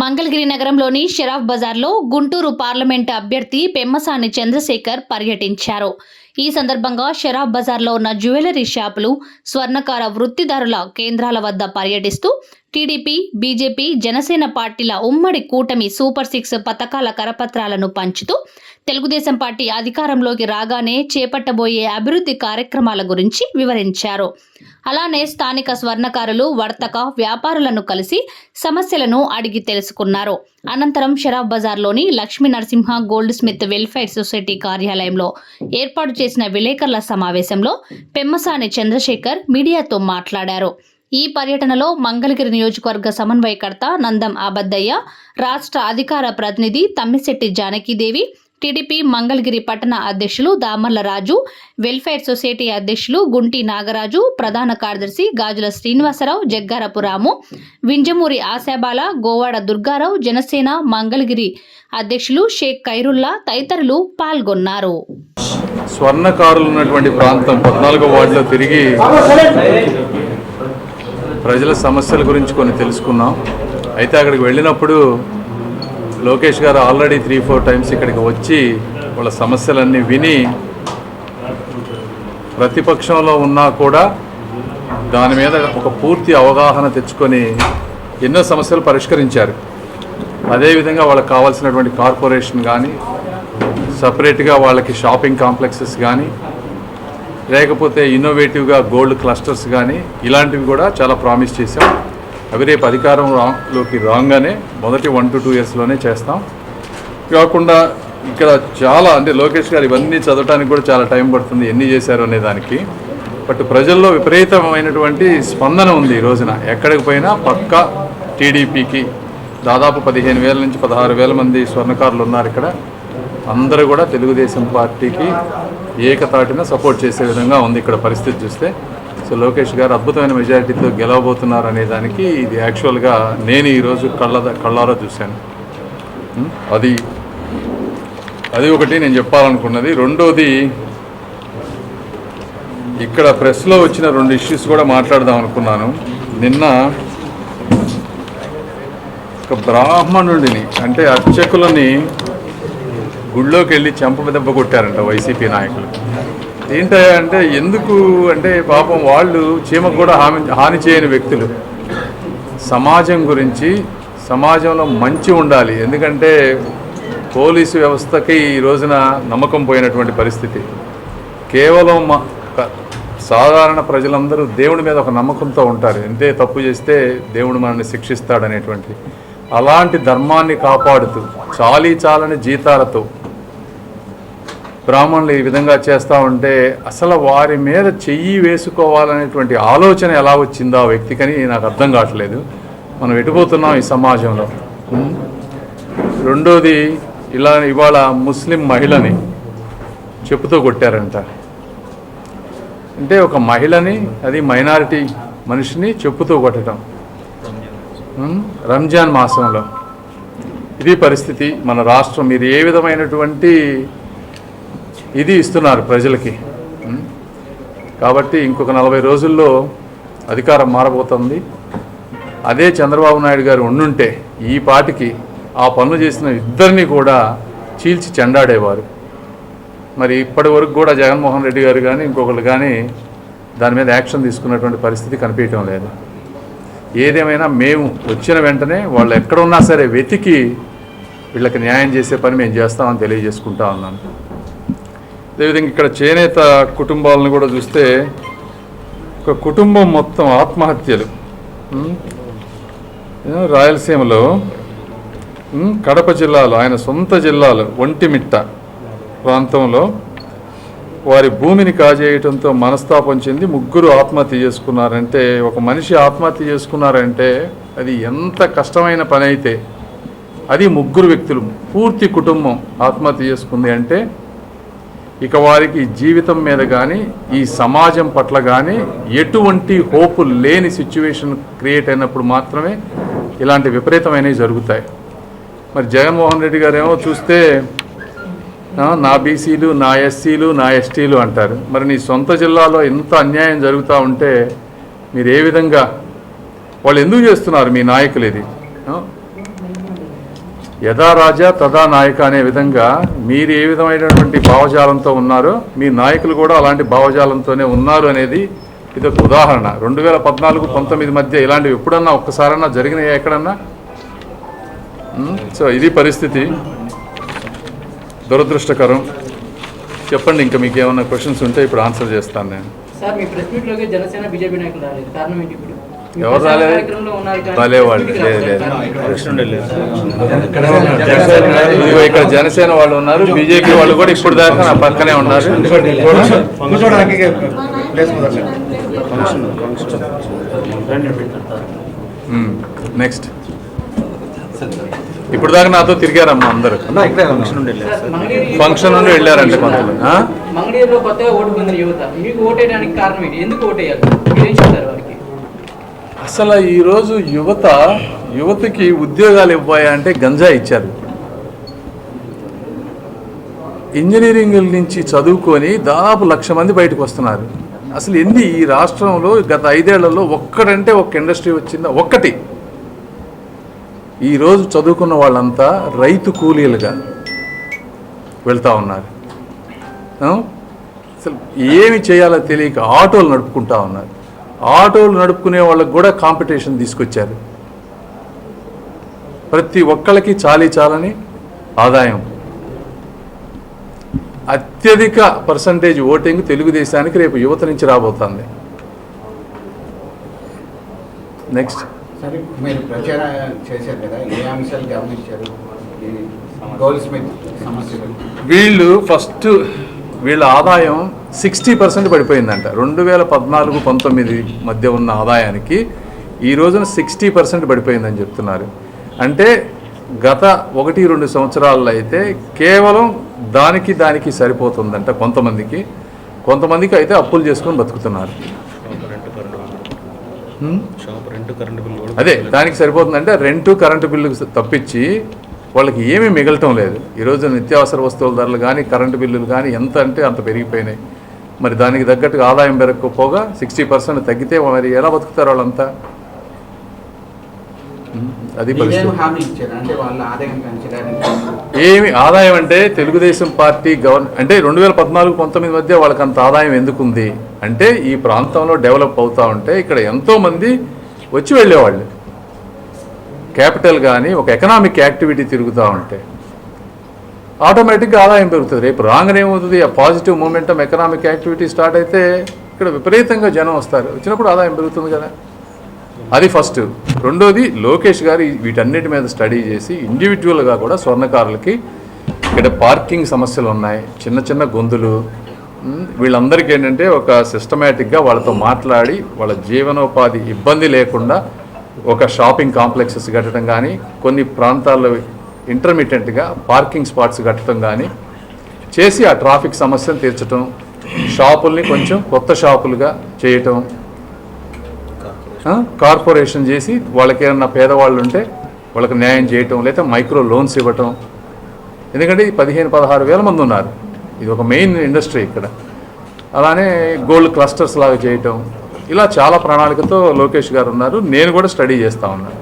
మంగళగిరి నగరంలోని షరాఫ్ బజార్లో గుంటూరు పార్లమెంటు అభ్యర్థి పెమ్మసాని చంద్రశేఖర్ పర్యటించారు. ఈ సందర్భంగా షరాఫ్ బజార్లో ఉన్న జ్యువెలరీ షాపులు స్వర్ణకార వృత్తిదారుల కేంద్రాల వద్ద పర్యటిస్తూ టీడీపీ బీజేపీ జనసేన పార్టీల ఉమ్మడి కూటమి సూపర్ సిక్స్ పథకాల కరపత్రాలను పంచుతూ తెలుగుదేశం పార్టీ అధికారంలోకి రాగానే చేపట్టబోయే అభివృద్ధి కార్యక్రమాల గురించి వివరించారు. అలానే స్థానిక స్వర్ణకారులు వర్తక వ్యాపారులను కలిసి సమస్యలను అడిగి తెలుసుకున్నారు. అనంతరం షరాబ్ బజార్లోని Lakshmi Narasimha goldsmith welfare society కార్యాలయంలో ఏర్పాటు చేసిన విలేకరుల సమావేశంలో పెమ్మసాని చంద్రశేఖర్ మీడియాతో మాట్లాడారు. ఈ పర్యటనలో మంగళగిరి నియోజకవర్గ సమన్వయకర్త నందం అబద్దయ్య రాష్ట్ర అధికార ప్రతినిధి తమ్మిశెట్టి జానకీదేవి టీడీపీ మంగళగిరి పట్టణ అధ్యక్షులు దామర్ల రాజు వెల్ఫేర్ సొసైటీ అధ్యక్షులు గుంటి నాగరాజు ప్రధాన కార్యదర్శి గాజుల శ్రీనివాసరావు జగ్గారపు రాము వింజమూరి ఆశాబాల గోవాడ దుర్గారావు జనసేన మంగళగిరి అధ్యక్షులు షేక్ ఖైరుల్లా తదితరులు పాల్గొన్నారు. స్వర్ణకారులు ఉన్నటువంటి ప్రాంతం పద్నాలుగో వార్డులో తిరిగి ప్రజల సమస్యల గురించి కొన్ని తెలుసుకున్నాం. అయితే అక్కడికి వెళ్ళినప్పుడు లోకేష్ గారు ఆల్రెడీ త్రీ ఫోర్ టైమ్స్ ఇక్కడికి వచ్చి వాళ్ళ సమస్యలన్నీ విని ప్రతిపక్షంలో ఉన్నా కూడా దాని మీద ఒక పూర్తి అవగాహన తెచ్చుకొని ఎన్నో సమస్యలు పరిష్కరించారు. అదేవిధంగా వాళ్ళకి కావాల్సినటువంటి కార్పొరేషన్ కానీ సపరేట్గా వాళ్ళకి షాపింగ్ కాంప్లెక్సెస్ కానీ లేకపోతే ఇన్నోవేటివ్గా గోల్డ్ క్లస్టర్స్ కానీ ఇలాంటివి కూడా చాలా ప్రామిస్ చేశాం. అవి రేపు అధికారం రాలోకి రాగానే మొదటి వన్ టు టూ ఇయర్స్లోనే చేస్తాం. కాకుండా ఇక్కడ చాలా అంటే లోకేష్ గారు ఇవన్నీ చదవడానికి కూడా చాలా టైం పడుతుంది ఎన్ని చేశారు అనే దానికి. బట్ ప్రజల్లో విపరీతమైనటువంటి స్పందన ఉంది ఈ రోజున. ఎక్కడికి పోయినా పక్క టీడీపీకి దాదాపు పదిహేను వేల నుంచి పదహారు వేల మంది స్వర్ణకారులు ఉన్నారు ఇక్కడ. అందరూ కూడా తెలుగుదేశం పార్టీకి ఏకతాటిన సపోర్ట్ చేసే విధంగా ఉంది ఇక్కడ పరిస్థితి చూస్తే. సో లోకేష్ గారు అద్భుతమైన మెజారిటీతో గెలవబోతున్నారు అనే దానికి ఇది యాక్చువల్గా నేను ఈరోజు కళ్ళ కళ్ళారా చూశాను. అది అది ఒకటి నేను చెప్పాలనుకున్నది. రెండోది ఇక్కడ ప్రెస్లో వచ్చిన రెండు ఇష్యూస్ కూడా మాట్లాడదాం అనుకున్నాను. నిన్న ఒక బ్రాహ్మణుడిని అంటే అర్చకులని గుళ్ళోకి వెళ్ళి చెంప దెబ్బ కొట్టారంట వైసీపీ నాయకులు. ఏంటంటే అంటే ఎందుకు అంటే పాపం వాళ్ళు చీమకు కూడా హామీ హాని చేయని వ్యక్తులు. సమాజం గురించి సమాజంలో మంచి ఉండాలి. ఎందుకంటే పోలీసు వ్యవస్థకి ఈ రోజున నమ్మకం పోయినటువంటి పరిస్థితి. కేవలం సాధారణ ప్రజలందరూ దేవుడి మీద ఒక నమ్మకంతో ఉంటారు. ఎంతే తప్పు చేస్తే దేవుడు మనల్ని శిక్షిస్తాడనేటువంటి. అలాంటి ధర్మాన్ని కాపాడుతూ చాలీ చాలని జీతాలతో బ్రాహ్మణులు ఈ విధంగా చేస్తూ ఉంటే అసలు వారి మీద చెయ్యి వేసుకోవాలనేటువంటి ఆలోచన ఎలా వచ్చిందో ఆ వ్యక్తికని నాకు అర్థం కావట్లేదు. మనం ఎటుపోతున్నాం ఈ సమాజంలో? రెండోది ఇలా ఇవాళ ముస్లిం మహిళని చెప్పుతో కొట్టారంట. అంటే ఒక మహిళని అది మైనారిటీ మనిషిని చెప్పుతో కొట్టడం. రంజాన్ మాసంలో. ఇది పరిస్థితి మన రాష్ట్రం. ఇది ఏ విధమైనటువంటి ఇది ఇస్తున్నారు ప్రజలకి. కాబట్టి ఇంకొక నలభై రోజుల్లో అధికారం మారబోతుంది. అదే చంద్రబాబు నాయుడు గారు ఉండుంటే ఈ పాటికి ఆ పనులు చేసిన ఇద్దరిని కూడా చీల్చి చెండాడేవారు. మరి ఇప్పటి వరకు కూడా జగన్మోహన్ రెడ్డి గారు కానీ ఇంకొకరు కానీ దాని మీద యాక్షన్ తీసుకున్నటువంటి పరిస్థితి కనిపించడం లేదు. ఏదేమైనా మేము వచ్చిన వెంటనే వాళ్ళు ఎక్కడున్నా సరే వెతికి వీళ్ళకి న్యాయం చేసే పని మేము చేస్తామని తెలియజేసుకుంటా ఉన్నాను. అదేవిధంగా ఇక్కడ చేనేత కుటుంబాలను కూడా చూస్తే ఒక కుటుంబం మొత్తం ఆత్మహత్యలు. రాయలసీమలో కడప జిల్లాలో ఆయన సొంత జిల్లాలో ఒంటిమిట్ట ప్రాంతంలో వారి భూమిని కాజేయటంతో మనస్తాపం చెంది ముగ్గురు ఆత్మహత్య చేసుకున్నారంటే ఒక మనిషి ఆత్మహత్య చేసుకున్నారంటే అది ఎంత కష్టమైన పని అయితే అది ముగ్గురు వ్యక్తులు పూర్తి కుటుంబం ఆత్మహత్య చేసుకుంది అంటే ఇక వారికి జీవితం మీద కానీ ఈ సమాజం పట్ల కానీ ఎటువంటి హోపు లేని సిచ్యువేషన్ క్రియేట్ అయినప్పుడు మాత్రమే ఇలాంటి విపరీతమైనవి జరుగుతాయి. మరి జగన్మోహన్ రెడ్డి గారు ఏమో చూస్తే నా బీసీలు నా ఎస్సీలు నా ఎస్టీలు అంటారు. మరి నీ సొంత జిల్లాలో ఎంత అన్యాయం జరుగుతూ ఉంటే మీరు ఏ విధంగా వాళ్ళు ఎందుకు చేస్తున్నారు మీ నాయకులు ఇది? యథా రాజా తదా నాయక అనే విధంగా మీరు ఏ విధమైనటువంటి భావజాలంతో ఉన్నారో మీ నాయకులు కూడా అలాంటి భావజాలంతోనే ఉన్నారు అనేది ఇది ఒక ఉదాహరణ. రెండు వేల పద్నాలుగు పంతొమ్మిది మధ్య ఇలాంటివి ఎప్పుడన్నా ఒక్కసారన్నా జరిగినాయా ఎక్కడన్నా? సో ఇది పరిస్థితి. దురదృష్టకరం. చెప్పండి ఇంకా మీకు ఏమైనా క్వశ్చన్స్ ఉంటే ఇప్పుడు ఆన్సర్ చేస్తాను నేను. సార్ మీ ప్రెస్ జనసేన బీజేపీ నాయకులు రాలేదు. కారణం ఏంటి ఇప్పుడు? ఎవరు ప్రచార రాలేదు? కార్యక్రమంలో ఉన్నారు కానీ రాలే వాళ్ళు. ప్రెస్ మీట్కి లేదు. లేదు. ఇదిగో ఇక్కడ జనసేన వాళ్ళు ఉన్నారు బీజేపీ వాళ్ళు కూడా ఇప్పుడు దాకా నా పక్కనే ఉన్నారు నెక్స్ట్ ఇప్పుడు దాకా నాతో తిరిగారమ్మా అందరు అన్న ఇక్కడే ఫంక్షన్ నుండి వెళ్ళారంట కొంతమంది ఆ? మంగళగిరిలో కొత్తగా ఓటు పొందిన యువత మీకు ఓటేయడానికి కారణం ఏంటి ఎందుకు ఓటేయాలి మీరేం చెప్తారు వారికి అసలు ఈరోజు యువత యువతకి ఉద్యోగాలు ఇవ్వాయా అంటే గంజా ఇచ్చారు. ఇంజనీరింగ్ నుంచి చదువుకొని దాదాపు లక్ష మంది బయటకు వస్తున్నారు. అసలు ఎన్ని ఈ రాష్ట్రంలో గత ఐదేళ్ళలో ఒక్కడంటే ఒక్క ఇండస్ట్రీ వచ్చిందా? ఒక్కటి. ఈరోజు చదువుకున్న వాళ్ళంతా రైతు కూలీలుగా వెళ్తూ ఉన్నారు. అసలు ఏమి చేయాలో తెలియక ఆటోలు నడుపుకుంటా ఉన్నారు. ఆటోలు నడుపుకునే వాళ్ళకి కూడా కాంపిటీషన్ తీసుకొచ్చారు. ప్రతి ఒక్కళ్ళకి చాలీ చాలని ఆదాయం. అత్యధిక పర్సంటేజ్ ఓటింగ్ తెలుగుదేశానికి రేపు యువత నుంచి రాబోతుంది. నెక్స్ట్. సరే మీరు ప్రచారం చేశారు కదా ఏ అంశాలు గమనించారు? ఈ గోల్డ్ స్మిత్ సమస్యలు. వీళ్ళు ఫస్ట్ వీళ్ళ ఆదాయం సిక్స్టీ పర్సెంట్ పడిపోయిందంట. రెండు వేల పద్నాలుగు పంతొమ్మిది మధ్య ఉన్న ఆదాయానికి ఈ రోజున సిక్స్టీ పర్సెంట్ పడిపోయిందని చెప్తున్నారు. అంటే గత ఒకటి రెండు సంవత్సరాల్లో అయితే కేవలం దానికి దానికి సరిపోతుందంట కొంతమందికి. కొంతమందికి అయితే అప్పులు చేసుకొని బతుకుతున్నారు. అదే దానికి సరిపోతుందంటే రెంటు కరెంటు బిల్లు తప్పించి వాళ్ళకి ఏమీ మిగలటం లేదు. ఈరోజు నిత్యావసర వస్తువుల ధరలు కానీ కరెంటు బిల్లులు కానీ ఎంత అంటే అంత పెరిగిపోయినాయి. మరి దానికి తగ్గట్టుగా ఆదాయం పెరగకపోగా సిక్స్టీ పర్సెంట్ తగ్గితే మరి ఎలా బతుకుతారు వాళ్ళంతా? అది ఏమి ఆదాయం అంటే తెలుగుదేశం పార్టీ గవర్న అంటే రెండు వేల పద్నాలుగు పంతొమ్మిది మధ్య వాళ్ళకి అంత ఆదాయం ఎందుకుంది? అంటే ఈ ప్రాంతంలో డెవలప్ అవుతా ఉంటే ఇక్కడ ఎంతోమంది వచ్చి వెళ్ళేవాళ్ళు. క్యాపిటల్ కానీ ఒక ఎకనామిక్ యాక్టివిటీ తిరుగుతూ ఉంటే. ఆటోమేటిక్గా ఆదాయం పెరుగుతుంది. రేపు రాగానే ఏమవుతుంది? ఆ positive momentum economic activity start అయితే ఇక్కడ విపరీతంగా జనం వస్తారు. వచ్చినప్పుడు ఆదాయం పెరుగుతుంది కదా. అది ఫస్ట్. రెండోది లోకేష్ గారు వీటన్నిటి మీద స్టడీ చేసి ఇండివిజువల్గా కూడా స్వర్ణకారులకి ఇక్కడ పార్కింగ్ సమస్యలు ఉన్నాయి. చిన్న చిన్న గొంతులు. వీళ్ళందరికీ ఏంటంటే ఒక సిస్టమేటిక్గా వాళ్ళతో మాట్లాడి వాళ్ళ జీవనోపాధి ఇబ్బంది లేకుండా ఒక షాపింగ్ కాంప్లెక్సెస్ కట్టడం కానీ కొన్ని ప్రాంతాల్లో ఇంటర్మీడియట్గా పార్కింగ్ స్పాట్స్ కట్టడం కానీ చేసి ఆ ట్రాఫిక్ సమస్యను తీర్చడం షాపుల్ని కొంచెం కొత్త షాపులుగా చేయటం కార్పొరేషన్ చేసి వాళ్ళకి ఏమన్నా పేదవాళ్ళు ఉంటే వాళ్ళకి న్యాయం చేయటం లేదా మైక్రో లోన్స్ ఇవ్వటం. ఎందుకంటే ఈ పదిహేను పదహారు వేల మంది ఉన్నారు. ఇది ఒక మెయిన్ ఇండస్ట్రీ ఇక్కడ. అలానే గోల్డ్ క్లస్టర్స్ లాగా చేయటం. ఇలా చాలా ప్రణాళికతో లోకేష్ గారు ఉన్నారు. నేను కూడా స్టడీ చేస్తూ ఉన్నాను